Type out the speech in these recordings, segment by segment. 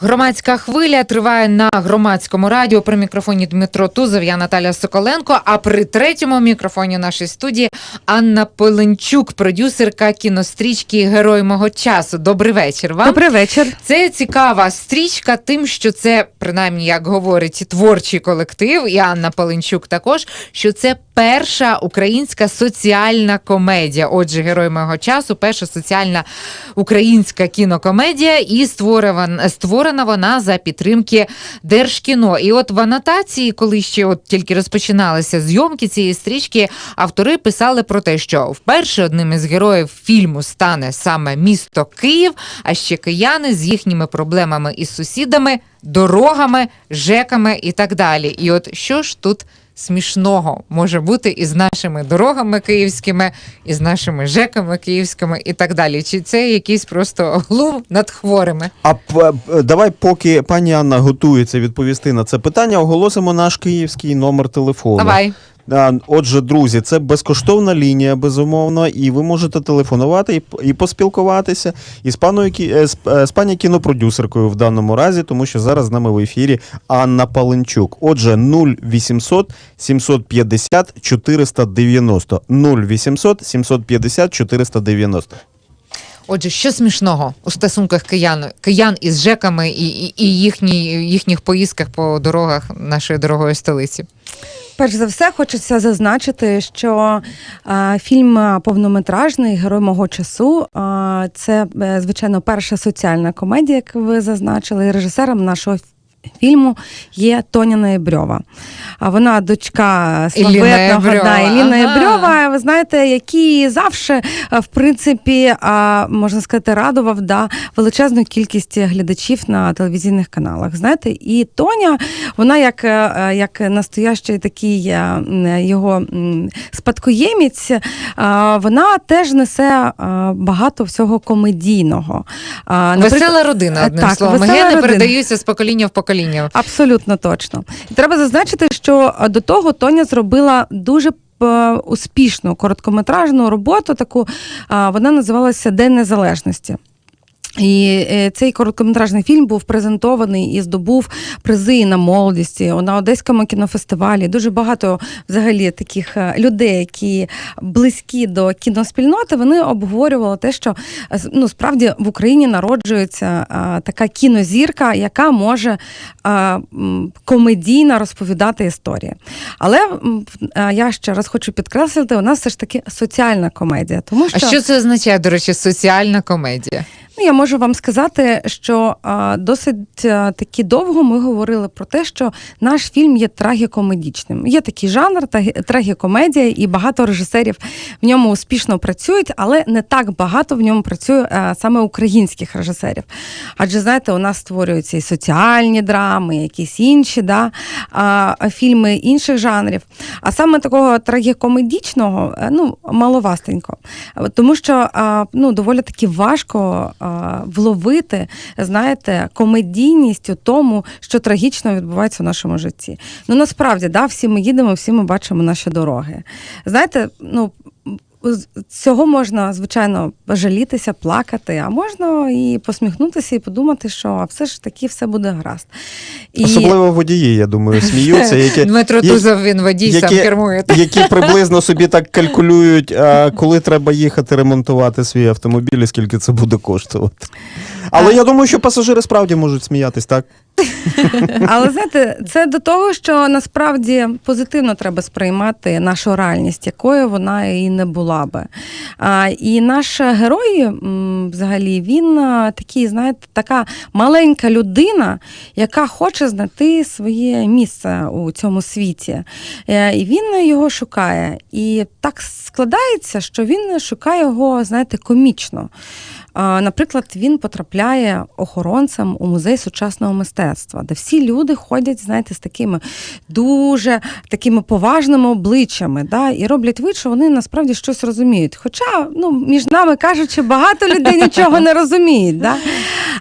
Громадська хвиля триває на громадському радіо. При мікрофоні Дмитро Тузов, я Наталя Соколенко. А при третьому мікрофоні нашої студії Анна Пеленчук, продюсерка кінострічки Герой мого часу. Добрий вечір. Вам Добрий вечір. це цікава стрічка, тим, що це принаймні як говорить творчий колектив, і Анна Паленчук також. Що це перша українська соціальна комедія. Отже, герой мого часу, перша соціальна українська кінокомедія, і створена, створена вона за підтримки Держкіно. І от в анотації, коли ще от тільки розпочиналися зйомки цієї стрічки, автори писали про те, що вперше одним із героїв фільму стане саме місто Київ, а ще кияни з їхніми проблемами із сусідами, дорогами, жеками і так далі. І от що ж тут смішного може бути із нашими дорогами київськими, із нашими жеками київськими і так далі? Чи це якийсь просто глум над хворими? А п- давай, поки пані Анна готується відповісти на це питання, оголосимо наш київський номер телефону. Давай. Отже, друзі, це безкоштовна лінія, безумовно, і ви можете телефонувати і, і поспілкуватися із паною е, з, е, з пані кінопродюсеркою в даному разі, тому що зараз з нами в ефірі Анна Паленчук. Отже, 0800 750 490. 0800 750 490. Отже, що смішного у стосунках киян, киян із жеками і, і, і їхні, їхніх поїздках по дорогах нашої дорогої столиці? Перш за все, хочеться зазначити, що е, фільм повнометражний Герой мого часу е, це, звичайно, перша соціальна комедія, як ви зазначили. Режисером нашого фільму є Тоня Ноєбрьова. А вона дочка славетного да, ага. Єбрьова, ви знаєте, який завжди, е, в принципі, можна сказати, радував да, величезну кількість глядачів на телевізійних каналах. Знаєте, і Тоня, вона як, е, е, як настоящий такий е, його спадкоємець, е, вона теж несе е, багато всього комедійного. Наприклад, Весела родина, одним так, словом. Гени родина. передаються з покоління в покоління. Абсолютно точно. Треба зазначити, що е, до того Тоня зробила дуже е, успішну короткометражну роботу. Таку вона називалася День Незалежності. І е, цей короткометражний фільм був презентований і здобув призи на молодісті на Одеському кінофестивалі. Дуже багато взагалі таких е, людей, які близькі до кіноспільноти, вони обговорювали те, що е, ну справді в Україні народжується така кінозірка, яка може комедійно розповідати історії. Але я ще раз хочу підкреслити, у нас все ж таки соціальна комедія, тому А що це означає, до речі, соціальна комедія? Ну, я можу вам сказати, що а, досить а, таки довго ми говорили про те, що наш фільм є трагікомедічним. Є такий жанр, трагікомедія, і багато режисерів в ньому успішно працюють, але не так багато в ньому працює а, саме українських режисерів. Адже знаєте, у нас створюються і соціальні драми, і якісь інші да, а, фільми інших жанрів. А саме такого трагікомедічного, е, ну, маловастенько. Тому що а, ну, доволі таки важко вловити, знаєте, комедійність у тому, що трагічно відбувається в нашому житті. Ну насправді, да, всі ми їдемо, всі ми бачимо наші дороги. Знаєте, ну. Цього можна, звичайно, жалітися, плакати, а можна і посміхнутися, і подумати, що а все ж таки все буде гаразд. І... Особливо водії, я думаю, сміються, які, Дмитро які- Тузов, він водій, сам які- кермує. які приблизно собі так калькулюють, а, коли треба їхати ремонтувати свій автомобіль, і скільки це буде коштувати. Але А- я думаю, що пасажири справді можуть сміятись, так? Але знаєте, це до того, що насправді позитивно треба сприймати нашу реальність, якою вона і не була би. А, і наш герой, взагалі, він такий, знаєте, така маленька людина, яка хоче знайти своє місце у цьому світі. Е, І він його шукає. І так складається, що він шукає його, знаєте, комічно. Наприклад, він потрапляє охоронцем у музей сучасного мистецтва, де всі люди ходять, знаєте, з такими дуже такими поважними обличчями, да, і роблять вид, що вони насправді щось розуміють. Хоча, ну, між нами кажучи, багато людей нічого не розуміють. Да?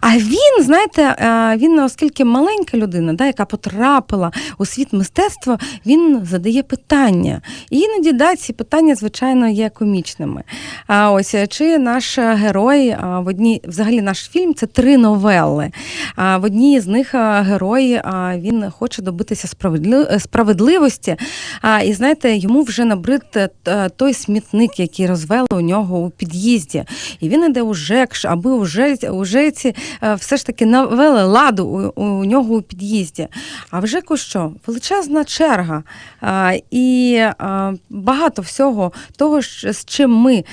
А він, знаєте, е, він, оскільки маленька людина, да, яка потрапила у світ мистецтва, він задає питання. І іноді да, ці питання, звичайно, є комічними. А ось е, чи наш герой в одній, взагалі, наш фільм це три новели. А в одній з них герой він хоче добитися справедли- справедливості. А, і знаєте, йому вже набрид е, той смітник, який розвели у нього у під'їзді. І він іде у ЖЕК, аби уже, уже ці е, все ж таки навели ладу у, у нього у під'їзді. А вже що? Величезна черга. А, і а, багато всього того, з чим ми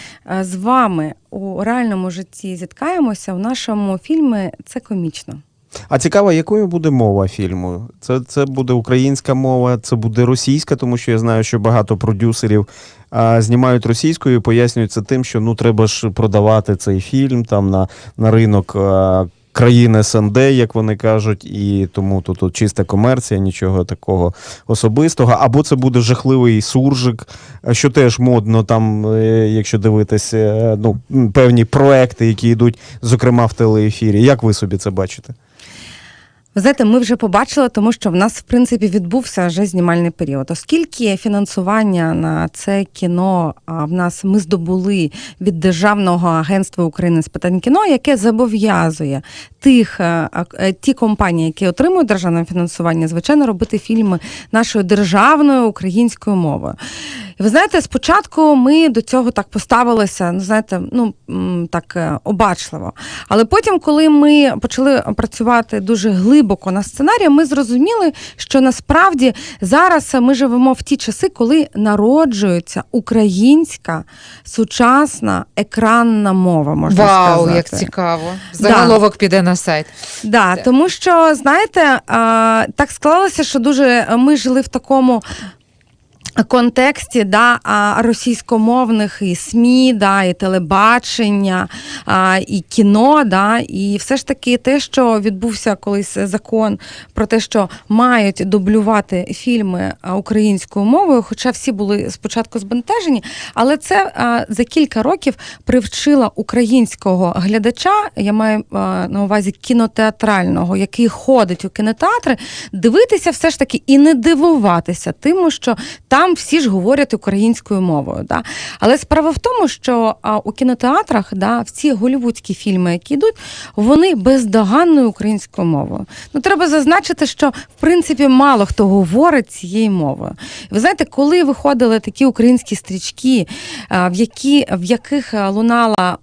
з вами у реальному житті зіткаємося, в нашому фільмі це комічно. А цікаво, якою буде мова фільму? Це, це буде українська мова, це буде російська, тому що я знаю, що багато продюсерів а, знімають російською і пояснюють це тим, що ну треба ж продавати цей фільм там на, на ринок. А, Країни СНД, як вони кажуть, і тому тут, тут чиста комерція, нічого такого особистого. Або це буде жахливий суржик, що теж модно, там, е, якщо дивитися, е, ну, певні проекти, які йдуть, зокрема в телеефірі. Як ви собі це бачите? Ви знаєте, ми вже побачили, тому що в нас в принципі відбувся вже знімальний період. Оскільки фінансування на це кіно в нас ми здобули від Державного агентства України з питань кіно, яке зобов'язує тих е, е, ті компанії, які отримують державне фінансування, звичайно, робити фільми нашою державною українською мовою. І ви знаєте, спочатку ми до цього так поставилися, ну знаєте, ну так е, обачливо. Але потім, коли ми почали працювати дуже глибоко на сценарії, ми зрозуміли, що насправді зараз ми живемо в ті часи, коли народжується українська сучасна екранна мова. Можна Вау, сказати. як цікаво. Заголовок піде на сайт. Да, Так. тому що знаєте, так склалося, що дуже ми жили в такому. Контексті да, російськомовних і СМІ, да, і телебачення, і кіно, да, і все ж таки те, що відбувся колись закон про те, що мають дублювати фільми українською мовою, хоча всі були спочатку збентежені, але це за кілька років привчило українського глядача, я маю на увазі кінотеатрального, який ходить у кінотеатри, дивитися все ж таки і не дивуватися тим, що там всі ж говорять українською мовою. Да? Але справа в тому, що у кінотеатрах да, в ці голівудські фільми, які йдуть, вони бездоганною українською мовою. Ну треба зазначити, що в принципі мало хто говорить цією мовою. Ви знаєте, коли виходили такі українські стрічки, в які в яких лунала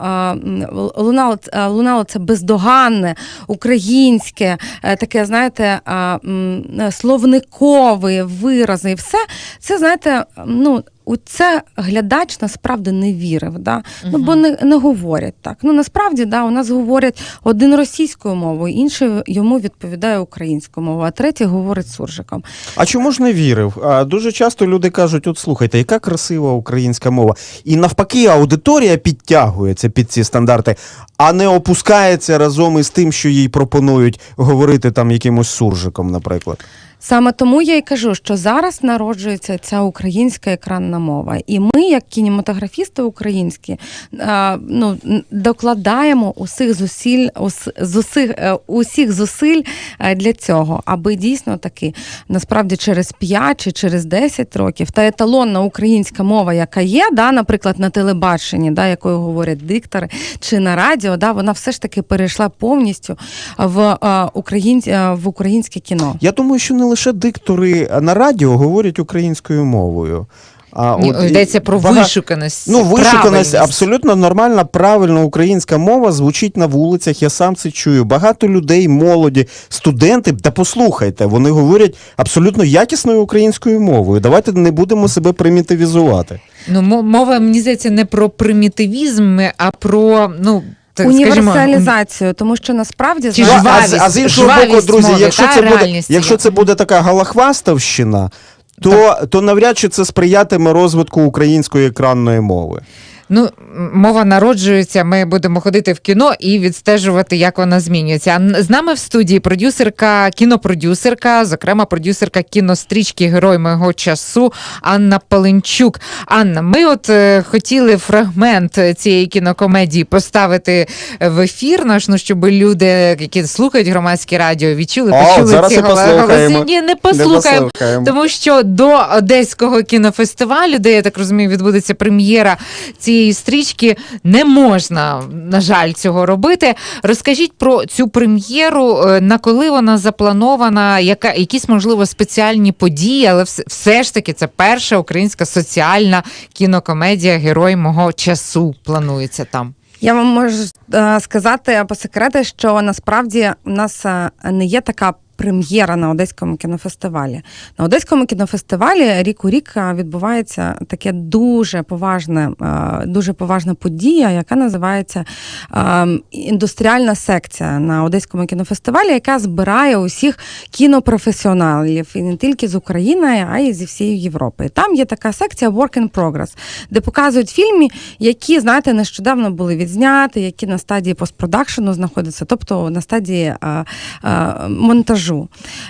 лунало, лунало це бездоганне українське, е, таке, знаєте, словникові вирази, і все це знаєте, ну. У це глядач насправді не вірив, да? ну бо не, не говорять так. Ну насправді да, у нас говорять один російською мовою, інший йому відповідає українською мовою, а третій говорить суржиком. А чому ж не вірив? А, дуже часто люди кажуть: от слухайте, яка красива українська мова. І навпаки, аудиторія підтягується під ці стандарти, а не опускається разом із тим, що їй пропонують говорити там якимось суржиком, наприклад. Саме тому я й кажу, що зараз народжується ця українська екранна мова, і ми, як кінематографісти українські, ну докладаємо усіх зусиль, усіх, е, усіх зусиль е, для цього, аби дійсно таки насправді через 5 чи через 10 років та еталонна українська мова, яка є, да, наприклад, на телебаченні, да, якою говорять диктори, чи на радіо, да, вона все ж таки перейшла повністю в, е, в українське кіно. Я думаю, що не лише диктори на радіо говорять українською мовою. А Ні, от і Йдеться про бага- вишуканість. Ну, вишуканість, абсолютно нормальна, правильна українська мова звучить на вулицях. Я сам це чую. Багато людей, молоді, студенти, та послухайте, вони говорять абсолютно якісною українською мовою. Давайте не будемо себе примітивізувати. Ну, мо- мова, мені здається, не про примітивізм, а про, ну, так скажімо, Універсалізацію, тому що насправді Чи Ну, а, з- а з іншого боку, друзі, мови, якщо та, це буде, якщо це буде така галахваставщина, то, то навряд чи це сприятиме розвитку української екранної мови. Ну, мова народжується. Ми будемо ходити в кіно і відстежувати, як вона змінюється. А з нами в студії продюсерка, кінопродюсерка, зокрема, продюсерка кінострічки Герой мого часу Анна Паленчук. Анна, ми от е, хотіли фрагмент цієї кінокомедії поставити в ефір наш, ну щоб люди, які слухають громадське радіо, відчули, О, почули ці голоси. Ні, не послухаємо. Тому що до Одеського кінофестивалю, де я так розумію, відбудеться прем'єра цієї цієї стрічки не можна, на жаль, цього робити. Розкажіть про цю прем'єру, е, на коли вона запланована, яка якісь можливо спеціальні події, але все, ж таки це перша українська соціальна кінокомедія Герой мого часу планується там. Я вам можу е, сказати по секрети, що насправді у нас е, не є така. Прем'єра на Одеському кінофестивалі. На Одеському кінофестивалі рік у рік е, відбувається таке дуже поважне, е, дуже поважна подія, яка називається е, індустріальна секція на Одеському кінофестивалі, яка збирає усіх кінопрофесіоналів і не тільки з України, а й зі всієї Європи. Там є така секція Work in Progress, де показують фільми, які, знаєте, нещодавно були відзняті, які на стадії постпродакшену знаходяться, тобто на стадії монтажу.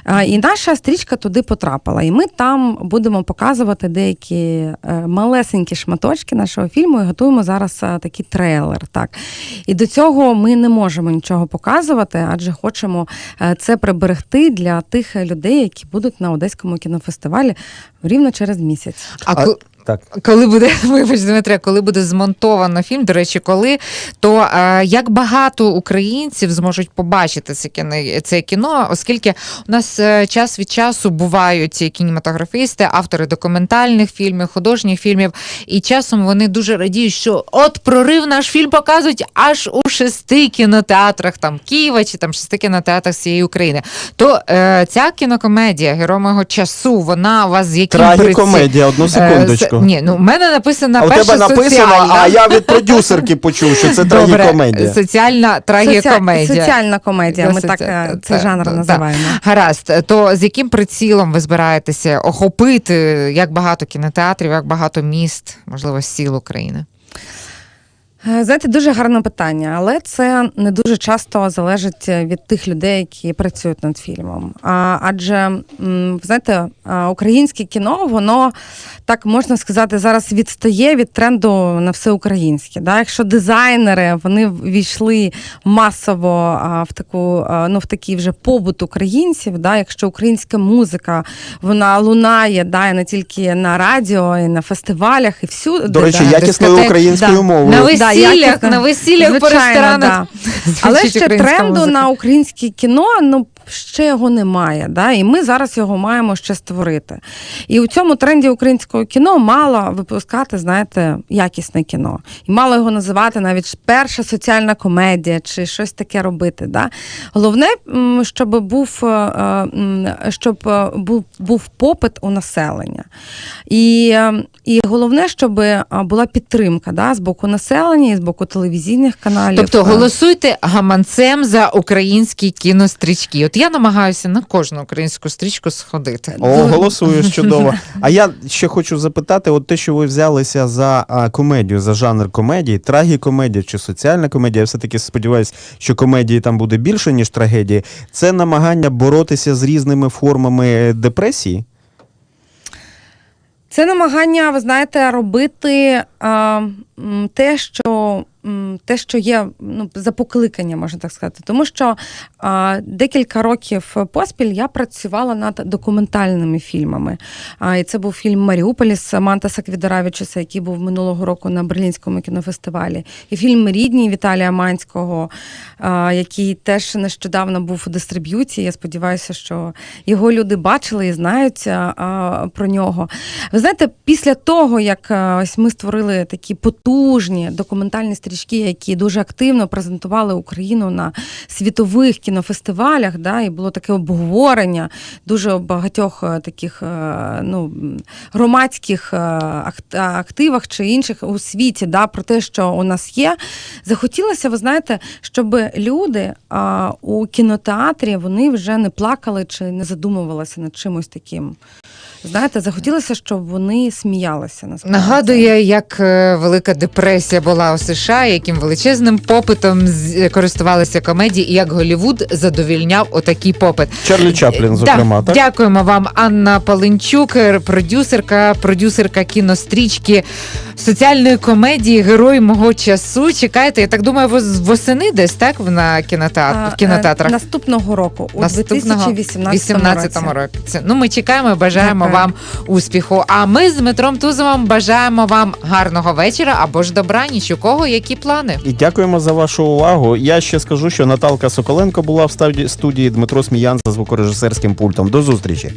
А, і наша стрічка туди потрапила. І ми там будемо показувати деякі е, малесенькі шматочки нашого фільму і готуємо зараз такий трейлер. Так. І до цього ми не можемо нічого показувати, адже хочемо е, це приберегти для тих людей, які будуть на Одеському кінофестивалі рівно через місяць. А, Так. коли буде, вибач, Дмитре, коли буде змонтовано фільм, до речі, коли, то е, як багато українців зможуть побачити це кіно, це кіно, оскільки у нас е, час від часу бувають кінематографісти, автори документальних фільмів, художніх фільмів, і часом вони дуже радіють, що от прорив наш фільм показують аж у шести кінотеатрах там Києва чи там шести кінотеатрах всієї України. То е, ця кінокомедія Герой мого часу, вона у вас з яким Трагікомедія, одну Е, секундочку. С- Ні, ну в мене написано а у тебе написано, соціальна. а я від продюсерки почув, що це Добре, трагікомедія. соціальна трагікомедія. Соці... Соціальна комедія. Ми Соці- так е, цей жанр та- та. називаємо. Гаразд, то з яким прицілом ви збираєтеся охопити як багато кінотеатрів, як багато міст, можливо, сіл України? Е, Знаєте, дуже гарне питання, але це не дуже часто залежить від тих людей, які працюють над фільмом. А, адже знаєте, українське кіно, воно так можна сказати, зараз відстає від тренду на все українське. Да? Якщо дизайнери вони війшли масово в таку, ну в такий вже побут українців, да? якщо українська музика вона лунає, да, і не тільки на радіо, і на фестивалях, і всюди. До речі, да, якісною українською да. мовою. На Да, весіллях, на весіллях по ресторанах. Але ще тренду на українське кіно, ну ще його немає. Да? І ми зараз його маємо ще створити. І у цьому тренді українського кіно мало випускати, знаєте, якісне кіно. І мало його називати навіть перша соціальна комедія чи щось таке робити. Да? Головне, щоб був, е, е, щоб е, був, був попит у населення. І, і головне, щоб була підтримка да, з боку населення і з боку телевізійних каналів. Тобто голосуйте гаманцем за українські кінострічки. От я намагаюся на кожну українську стрічку сходити. О, голосуєш чудово. А я ще хочу запитати: от те, що ви взялися за а, комедію, за жанр комедії, трагікомедія чи соціальна комедія, я все-таки сподіваюся, що комедії там буде більше, ніж трагедії. Це намагання боротися з різними формами е, депресії. Це намагання, ви знаєте, робити а, те, що. Те, що є ну, за покликання, можна так сказати, тому що а, декілька років поспіль я працювала над документальними фільмами. А, і це був фільм Маріуполіс Мантаса Квідоравічуса, який був минулого року на Берлінському кінофестивалі, і фільм Рідні Віталія Манського, а, який теж нещодавно був у дистриб'юції. Я сподіваюся, що його люди бачили і знають а, про нього. Ви знаєте, після того, як ось ми створили такі потужні документальні стрічки, які дуже активно презентували Україну на світових кінофестивалях, да, і було таке обговорення дуже багатьох е, таких е, ну, громадських е, активах чи інших у світі, да, про те, що у нас є. Захотілося, ви знаєте, щоб люди у кінотеатрі вони вже не плакали чи не задумувалися над чимось таким. Знаєте, захотілося, щоб вони сміялися. насправді. Нагадує, як велика депресія була у США, яким величезним попитом користувалися комедії, і як Голівуд задовільняв отакий попит. Чарлі Чаплін, зокрема, так? так? Дякуємо вам, Анна Паленчук, продюсерка, продюсерка кінострічки соціальної комедії Герой мого часу. Чекайте, я так думаю, вос- восени десь так на кінотеатр, в кінотеатрах. е, Наступного року, у Наступного 2018 році. році. Ну, ми чекаємо, бажаємо Дякую. вам успіху. А ми з Дмитром Тузовим бажаємо вам гарного вечора або ж добраніч. У кого які плани? І дякуємо за вашу увагу. Я ще скажу, що Наталка Соколенко була в студії- студії Дмитро Сміян за звукорежисерським пультом. До зустрічі.